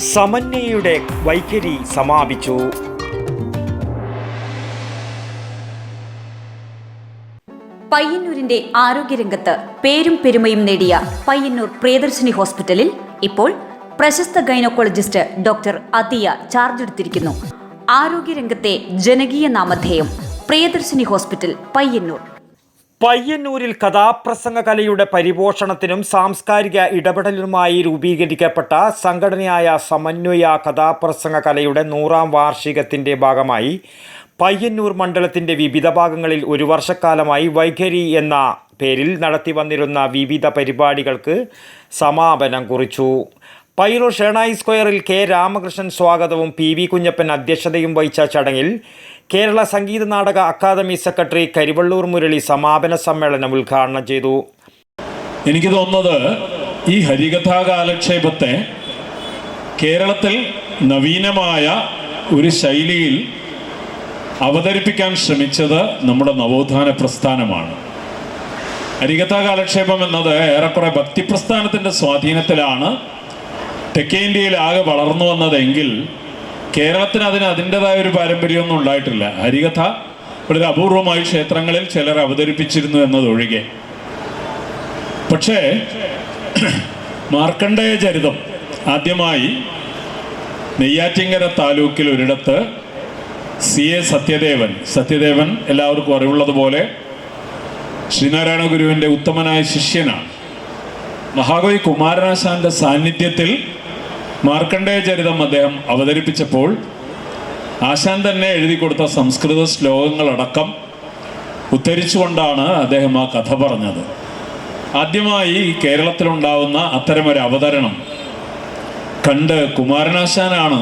സമന്വയയുടെ വൈഖരി സമാപിച്ചു. പയ്യന്നൂരിന്റെ ആരോഗ്യരംഗത്ത് പേരും പെരുമയും നേടിയ പയ്യന്നൂർ പ്രിയദർശിനി ഹോസ്പിറ്റലിൽ ഇപ്പോൾ പ്രശസ്ത ഗൈനക്കോളജിസ്റ്റ് ഡോക്ടർ അതിയ ചാർജ് എടുത്തിരിക്കുന്നു. ആരോഗ്യരംഗത്തെ ജനകീയ നാമധേയം പ്രിയദർശിനി ഹോസ്പിറ്റൽ പയ്യന്നൂർ. പയ്യന്നൂരിൽ കഥാപ്രസംഗ കലയുടെ പരിപോഷണത്തിനും സാംസ്കാരിക ഇടപെടലിനുമായി രൂപീകരിക്കപ്പെട്ട സംഘടനയായ സമന്വയ കഥാപ്രസംഗ കലയുടെ നൂറാം വാർഷികത്തിന്റെ ഭാഗമായി പയ്യന്നൂർ മണ്ഡലത്തിന്റെ വിവിധ ഭാഗങ്ങളിൽ ഒരു വർഷക്കാലമായി വൈഖരി എന്ന പേരിൽ നടത്തി വന്നിരുന്ന വിവിധ പരിപാടികൾക്ക് സമാപനം കുറിച്ചു. പയ്യന്നൂർ ഷേണായി സ്ക്വയറിൽ കെ രാമകൃഷ്ണൻ സ്വാഗതവും പി വി കുഞ്ഞപ്പൻ അധ്യക്ഷതയും വഹിച്ച ചടങ്ങിൽ കേരള സംഗീത നാടക അക്കാദമി സെക്രട്ടറി കരിവള്ളൂർ മുരളി സമാപന സമ്മേളനം ഉദ്ഘാടനം ചെയ്തു. എനിക്ക് തോന്നുന്നത് ഈ ഹരികഥാ കാലക്ഷേപത്തെ കേരളത്തിൽ നവീനമായ ഒരു ശൈലിയിൽ അവതരിപ്പിക്കാൻ ശ്രമിച്ചത് നമ്മുടെ നവോത്ഥാന പ്രസ്ഥാനമാണ്. ഹരികഥാ കാലക്ഷേപം എന്നത് ഏറെക്കുറെ ഭക്തിപ്രസ്ഥാനത്തിന്റെ സ്വാധീനത്തിലാണ് തെക്കേ ഇന്ത്യയിൽ ആകെ വളർന്നു വന്നതെങ്കിൽ കേരളത്തിന് അതിന് അതിന്റെതായ ഒരു പാരമ്പര്യമൊന്നും ഉണ്ടായിട്ടില്ല. ഹരികഥ വളരെ അപൂർവമായി ക്ഷേത്രങ്ങളിൽ ചിലർ അവതരിപ്പിച്ചിരുന്നു എന്നതൊഴികെ. പക്ഷേ മാർക്കണ്ഡേയ ചരിതം ആദ്യമായി നെയ്യാറ്റിങ്കര താലൂക്കിൽ ഒരിടത്ത് സി. എ. സത്യദേവൻ സത്യദേവൻ എല്ലാവർക്കും അറിവുള്ളതുപോലെ ശ്രീനാരായണ ഗുരുവിന്റെ ഉത്തമനായ ശിഷ്യനാണ്. മഹാകവി കുമാരനാശാന്റെ സാന്നിധ്യത്തിൽ മാർക്കണ്ഡേയ ചരിതം അദ്ദേഹം അവതരിപ്പിച്ചപ്പോൾ ആശാൻ തന്നെ എഴുതി കൊടുത്ത സംസ്കൃത ശ്ലോകങ്ങളടക്കം ഉദ്ധരിച്ചുകൊണ്ടാണ് അദ്ദേഹം ആ കഥ പറഞ്ഞത്. ആദ്യമായി കേരളത്തിലുണ്ടാവുന്ന അത്തരമൊരു അവതരണം കണ്ട് കുമാരനാശാനാണ്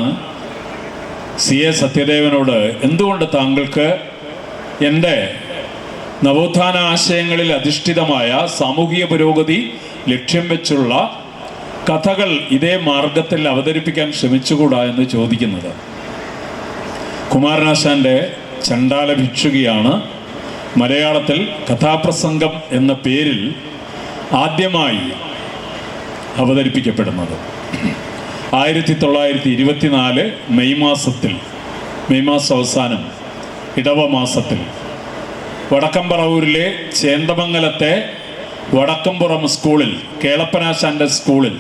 സി എ സത്യദേവനോട് എന്തുകൊണ്ട് താങ്കൾക്ക് എന്റെ നവോത്ഥാന ആശയങ്ങളിൽ അധിഷ്ഠിതമായ സാമൂഹിക പുരോഗതി ലക്ഷ്യം വെച്ചുള്ള കഥകൾ ഇതേ മാർഗത്തിൽ അവതരിപ്പിക്കാൻ ശ്രമിച്ചുകൂടാ എന്ന് ചോദിക്കുന്നത്. കുമാരനാശാന്റെ ചണ്ടാല ഭിക്ഷുകിയാണ് മലയാളത്തിൽ കഥാപ്രസംഗം എന്ന പേരിൽ ആദ്യമായി അവതരിപ്പിക്കപ്പെടുന്നത്. ആയിരത്തി തൊള്ളായിരത്തി ഇരുപത്തിനാല് മെയ് മാസത്തിൽ മെയ് മാസം അവസാനം ഇടവ മാസത്തിൽ വടക്കമ്പറവൂരിലെ ചേന്ദമംഗലത്തെ വടക്കമ്പുറം സ്കൂളിൽ കേളപ്പനാശാന്റെ സ്കൂളിൽ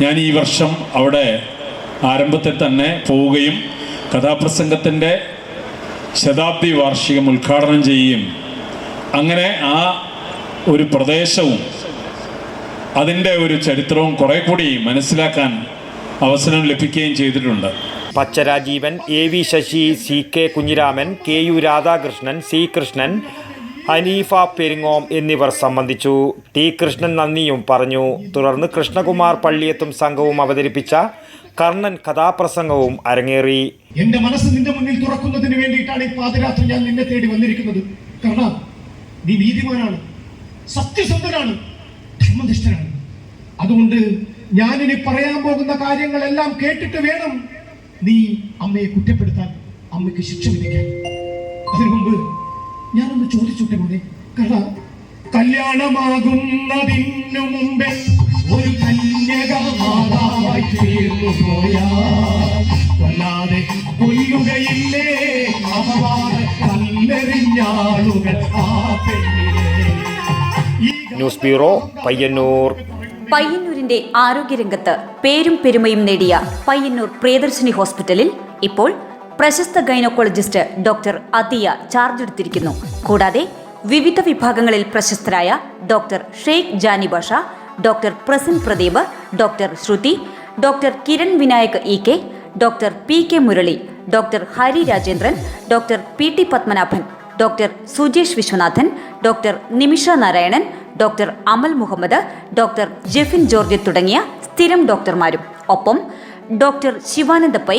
ഞാൻ ഈ വർഷം അവിടെ ആരംഭത്തിൽ തന്നെ പോവുകയും കഥാപ്രസംഗത്തിന്റെ ശതാബ്ദി വാർഷികം ഉദ്ഘാടനം ചെയ്യുകയും അങ്ങനെ ആ ഒരു പ്രദേശവും അതിന്റെ ഒരു ചരിത്രവും കുറെ കൂടി മനസ്സിലാക്കാൻ അവസരം ലഭിക്കുകയും ചെയ്തിട്ടുണ്ട്. പച്ചരാജീവൻ A V Sasi C K Kunhiraman K U Radhakrishnan C Krishnan Haneefa Peringome എന്നിവർ സംബന്ധിച്ചു. ടി. കൃഷ്ണൻ നന്ദിയും പറഞ്ഞു. തുടർന്ന് കൃഷ്ണകുമാർ പള്ളിയത്തും സംഘവും അവതരിപ്പിച്ച കർണൻ കഥാപ്രസംഗവും അരങ്ങേറി. എന്റെ മനസ്സ് നിന്റെ മുന്നിൽ തുറക്കുന്നതിന് വേണ്ടിയിട്ടാണ് ഈ പാതിരാത്രി ഞാൻ നിന്നെ തേടി വന്നിരിക്കുന്നത്. കർണ നീ വീതിമാനാണ് സത്യസന്ധനാണ് ധർമ്മനിഷ്ഠനാണ്. അതുകൊണ്ട് ഞാനിനി പറയാൻ പോകുന്ന കാര്യങ്ങളെല്ലാം കേട്ടിട്ട് വേണം നീ അമ്മയെ കുറ്റപ്പെടുത്താൻ അമ്മയ്ക്ക് ശിക്ഷ വിധിക്കാൻ. അതിനു മുമ്പ് ഞാനൊന്ന് ചോദിച്ചോട്ടെ മോനെ കഥ കല്യാണമാകുന്നതിനു മുമ്പേ ഒരു കന്യക മാതാവായി തീർന്നു പോയാ. കൊല്ലാതെ കൊല്ലുകയില്ലേ അപവാദ കല്ലെറിഞ്ഞാളുകൾ ആ പെണ്ണിനെ ന്യൂസ് ബ്യൂറോ പയ്യന്നൂർ പയ്യന്നൂരിന്റെ ആരോഗ്യരംഗത്ത് പേരും പെരുമയും നേടിയ പയ്യന്നൂർ പ്രിയദർശിനി ഹോസ്പിറ്റലിൽ ഇപ്പോൾ പ്രശസ്ത ഗൈനക്കോളജിസ്റ്റ് ഡോക്ടർ അതിയ ചാർജ് എടുത്തിരിക്കുന്നു. കൂടാതെ വിവിധ വിഭാഗങ്ങളിൽ പ്രശസ്തരായ doctor Sheikh Jani Basha doctor Prasan Pradeep doctor Shruthi doctor Kiran Vinayak E K doctor P K Murali doctor Hari Rajendran doctor P T Padmanabhan doctor Sujesh Viswanathan doctor Nimisha Narayanan doctor Amal Muhammad doctor Jefin George തുടങ്ങിയ സ്ഥിരം ഡോക്ടർമാരും. ഒപ്പം doctor Shivananda Pai